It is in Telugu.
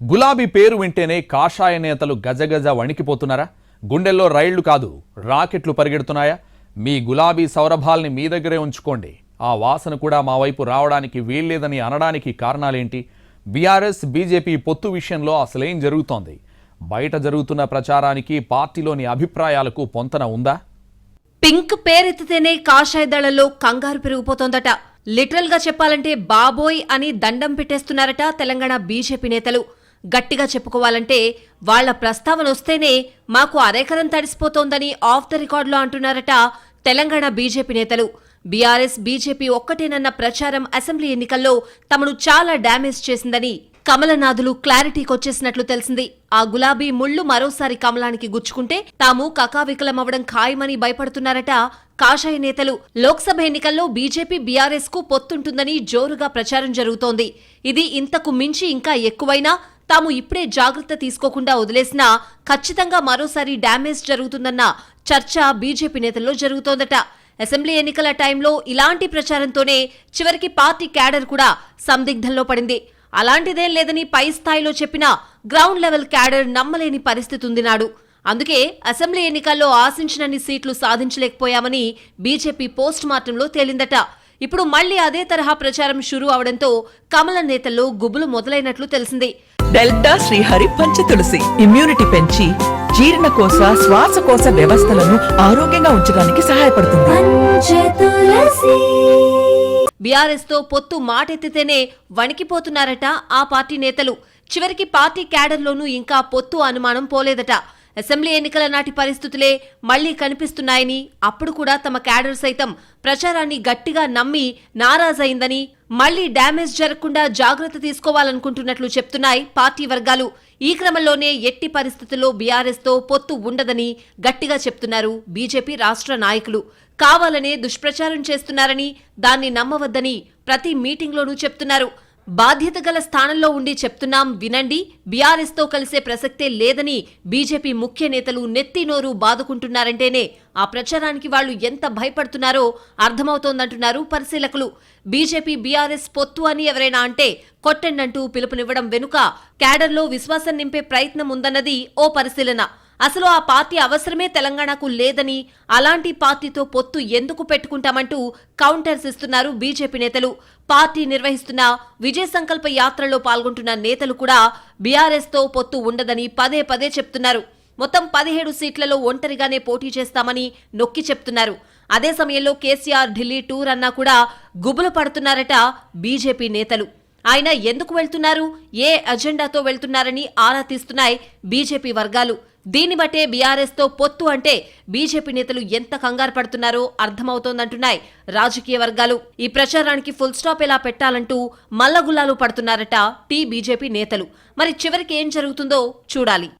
గులాబీ పేరు వింటేనే కాషాయ నేతలు గజగజ వణికిపోతున్నారా? గుండెల్లో రైళ్ళు కాదు రాకెట్లు పరిగెడుతున్నాయా? మీ గులాబీ సౌరభాల్ని మీ దగ్గరే ఉంచుకోండి. ఆ వాసన కూడా మా వైపు రావడానికి వీల్లేదని అనడానికి కారణాలేంటి? బీఆర్ఎస్ బీజేపీ పొత్తు విషయంలో అసలేం జరుగుతోంది? బయట జరుగుతున్న ప్రచారానికి పార్టీలోని అభిప్రాయాలకు పొంతన ఉందా? పింక్ పేరెత్తితేనే కాషాయ దళంలో కంగారు పెరిగిపోతోందట. లిటరల్గా చెప్పాలంటే బాబోయ్ అని దండం పెట్టేస్తున్నారట తెలంగాణ బీజేపీ నేతలు. గట్టిగా చెప్పుకోవాలంటే వాళ్ళ ప్రస్తావన వస్తేనే మాకు అరేకరం తడిసిపోతోందని ఆఫ్ ద రికార్డులో అంటున్నారట తెలంగాణ బీజేపీ నేతలు. బీఆర్ఎస్ బీజేపీ ఒక్కటేనన్న ప్రచారం అసెంబ్లీ ఎన్నికల్లో తమను చాలా డ్యామేజ్ చేసిందని కమలనాథులు క్లారిటీకొచ్చేసినట్లు తెలిసింది. ఆ గులాబీ ముళ్ళు మరోసారి కమలానికి గుచ్చుకుంటే తాము కకావికలమవడం ఖాయమని భయపడుతున్నారట కాషాయ నేతలు. లోక్సభ ఎన్నికల్లో బీజేపీ బీఆర్ఎస్కు పొత్తుంటుందని జోరుగా ప్రచారం జరుగుతోంది. ఇది ఇంతకు మించి ఇంకా ఎక్కువైనా తాము ఇప్పుడే జాగ్రత్త తీసుకోకుండా వదిలేసినా ఖచ్చితంగా మరోసారి డ్యామేజ్ జరుగుతుందన్న చర్చ బీజేపీ నేతల్లో జరుగుతోందట. అసెంబ్లీ ఎన్నికల టైంలో ఇలాంటి ప్రచారంతోనే చివరికి పార్టీ క్యాడర్ కూడా సందిగ్ధంలో పడింది. అలాంటిదేం లేదని పై స్థాయిలో చెప్పిన గ్రౌండ్ లెవెల్ క్యాడర్ నమ్మలేని పరిస్థితి ఉంది నాడు అందుకే అసెంబ్లీ ఎన్నికల్లో ఆశించినన్ని సీట్లు సాధించలేకపోయామని బీజేపీ పోస్ట్ మార్టంలో తేలిందట. ఇప్పుడు మళ్ళీ అదే తరహా ప్రచారం షురూ అవడంతో కమల నేతల్లో గుబులు మొదలైనట్లు తెలిసింది. డెల్టా శ్రీహరి పంచ తులసి. ఇమ్యూనిటీ పెంచి జీర్ణకోశ శ్వాసకోశ వ్యవస్థలను ఆరోగ్యంగా ఉంచడానికి సహాయపడుతుంది. బీఆర్ఎస్తో పొత్తు మాటెత్తితేనే వణికిపోతున్నారట ఆ పార్టీ నేతలు. చివరికి పార్టీ క్యాడర్లోనూ ఇంకా పొత్తు అనుమానం పోలేదట. అసెంబ్లీ ఎన్నికల నాటి పరిస్థితులే మళ్ళీ కనిపిస్తున్నాయని అప్పుడు కూడా తమ క్యాడర్ సైతం ప్రచారాన్ని గట్టిగా నమ్మి నారాజైందని మళ్ళీ డ్యామేజ్ జరగకుండా జాగ్రత్త తీసుకోవాలనుకుంటున్నట్లు చెప్తున్నాయి పార్టీ వర్గాలు. ఈ క్రమంలోనే ఎట్టి పరిస్థితుల్లో బీఆర్ఎస్తో పొత్తు ఉండదని గట్టిగా చెప్తున్నారు బీజేపీ రాష్ట్ర నాయకులు. కావాలనే దుష్ప్రచారం చేస్తున్నారని దాన్ని నమ్మవద్దని ప్రతి మీటింగ్లోనూ చెప్తున్నారు. బాధ్యత గల స్థానంలో ఉండి చెప్తున్నాం వినండి. బీఆర్ఎస్తో కలిసే ప్రసక్తే లేదని బీజేపీ ముఖ్య నేతలు నెత్తి నోరు బాదుకుంటున్నారంటేనే ఆ ప్రచారానికి వాళ్ళు ఎంత భయపడుతున్నారో అర్థమవుతోందంటున్నారు పరిశీలకులు. బీజేపీ బీఆర్ఎస్ పొత్తు అని ఎవరైనా అంటే కొట్టండంటూ పిలుపునివ్వడం వెనుక క్యాడర్లో విశ్వాసం నింపే ప్రయత్నం ఉందన్నది ఓ పరిశీలన. అసలు ఆ పార్టీ అవసరమే తెలంగాణకు లేదని అలాంటి పార్టీతో పొత్తు ఎందుకు పెట్టుకుంటామంటూ కౌంటర్స్ ఇస్తున్నారు బీజేపీ నేతలు. పార్టీ నిర్వహిస్తున్న విజయ సంకల్ప యాత్రలో పాల్గొంటున్న నేతలు కూడా బీఆర్ఎస్తో పొత్తు ఉండదని పదే పదే చెప్తున్నారు. మొత్తం పదిహేడు సీట్లలో ఒంటరిగానే పోటీ చేస్తామని నొక్కి చెప్తున్నారు. అదే సమయంలో కేసీఆర్ ఢిల్లీ టూర్ అన్నా కూడా గుబులు పడుతున్నారట బీజేపీ నేతలు. ఆయన ఎందుకు వెళ్తున్నారు? ఏ అజెండాతో వెళ్తున్నారని ఆరా తీస్తున్నాయి బీజేపీ వర్గాలు. దీన్ని బట్టే బీఆర్ఎస్తో పొత్తు అంటే బీజేపీ నేతలు ఎంత కంగారు పడుతున్నారో అర్థమవుతోందంటున్నాయి రాజకీయ వర్గాలు. ఈ ప్రచారానికి ఫుల్ స్టాప్ ఎలా పెట్టాలంటూ మల్లగుల్లాలు పడుతున్నారట టీ బీజేపీ నేతలు. మరి చివరికి ఏం జరుగుతుందో చూడాలి.